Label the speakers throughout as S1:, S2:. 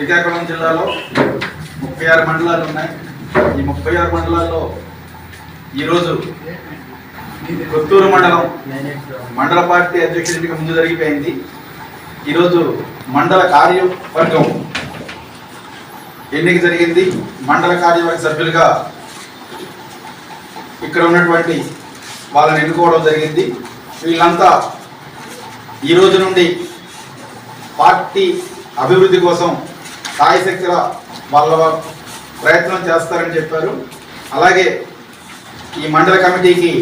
S1: శ్రీకాకుళం జిల్లాలో ముప్పై ఆరు మండలాలు ఉన్నాయి. ఈ ముప్పై ఆరు మండలాల్లో ఈరోజు కొత్తూరు మండలం మండల పార్టీ అధ్యక్షుడికి ముందు జరిగిపోయింది. ఈరోజు మండల కార్యవర్గం ఎన్నిక జరిగింది. మండల కార్యవర్గ సభ్యులుగా ఇక్కడ ఉన్నటువంటి వాళ్ళని ఎన్నుకోవడం జరిగింది. వీళ్ళంతా ఈ రోజు నుండి పార్టీ అభివృద్ధి కోసం సాయశక్తిగా వాళ్ళ ప్రయత్నం చేస్తారని చెప్పారు. అలాగే ఈ మండల కమిటీకి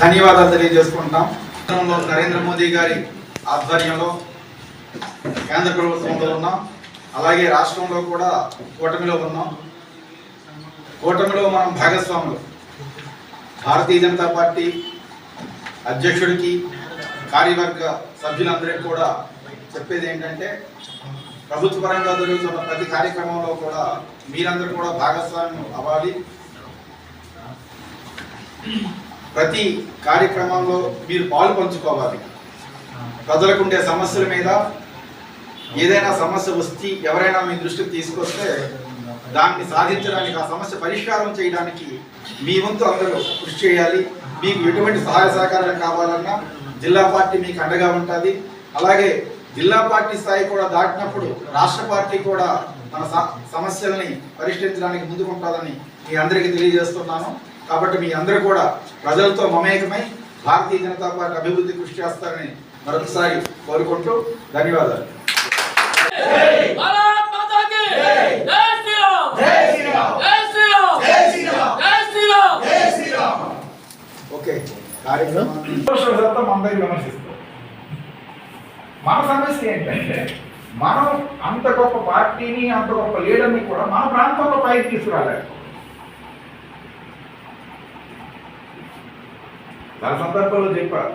S1: ధన్యవాదాలు తెలియజేసుకుంటాం నరేంద్ర మోదీ గారి ఆధ్వర్యంలో కేంద్ర ప్రభుత్వంలో ఉన్నాం. అలాగే రాష్ట్రంలో కూడా కూటమిలో ఉన్నాం. కూటమిలో మనం భాగస్వాములు. భారతీయ జనతా పార్టీ అధ్యక్షుడికి కార్యవర్గ సభ్యులందరికీ కూడా చెప్పేది ఏంటంటే ప్రభుత్వ పరంగా జరుగుతున్న ప్రతి కార్యక్రమంలో కూడా మీరందరూ కూడా భాగస్వామ్యం అవ్వాలి. ప్రతి కార్యక్రమంలో మీరు పాలు పంచుకోవాలి. ప్రజలకు ఉండే సమస్యల మీద ఏదైనా సమస్య వస్తే ఎవరైనా మీ దృష్టికి తీసుకొస్తే దాన్ని సాధించడానికి ఆ సమస్య పరిష్కారం చేయడానికి మీ వంతు అందరూ కృషి చేయాలి. మీకు ఎటువంటి సహాయ సహకారాలు కావాలన్నా జిల్లా పార్టీ మీకు అండగా ఉంటుంది. అలాగే జిల్లా పార్టీ స్థాయి కూడా దాటినప్పుడు రాష్ట్ర పార్టీ కూడా మన సమస్యలని పరిష్కరించడానికి ముందుకుంటుందని మీ అందరికీ తెలియజేస్తున్నాను. కాబట్టి మీ అందరూ కూడా ప్రజలతో మమేకమై భారతీయ జనతా పార్టీ అభివృద్ధి కృషి చేస్తారని మరొకసారి కోరుకుంటూ ధన్యవాదాలు. ఓకే
S2: కార్యక్రమం అందరికీ నమస్కారం మన సమస్య ఏంటంటే మనం అంత గొప్ప పార్టీని అంత గొప్ప లీడర్ని కూడా మన ప్రాంతంలో పైకి తీసుకురాలేదు. చాలా సందర్భాల్లో చెప్పారు.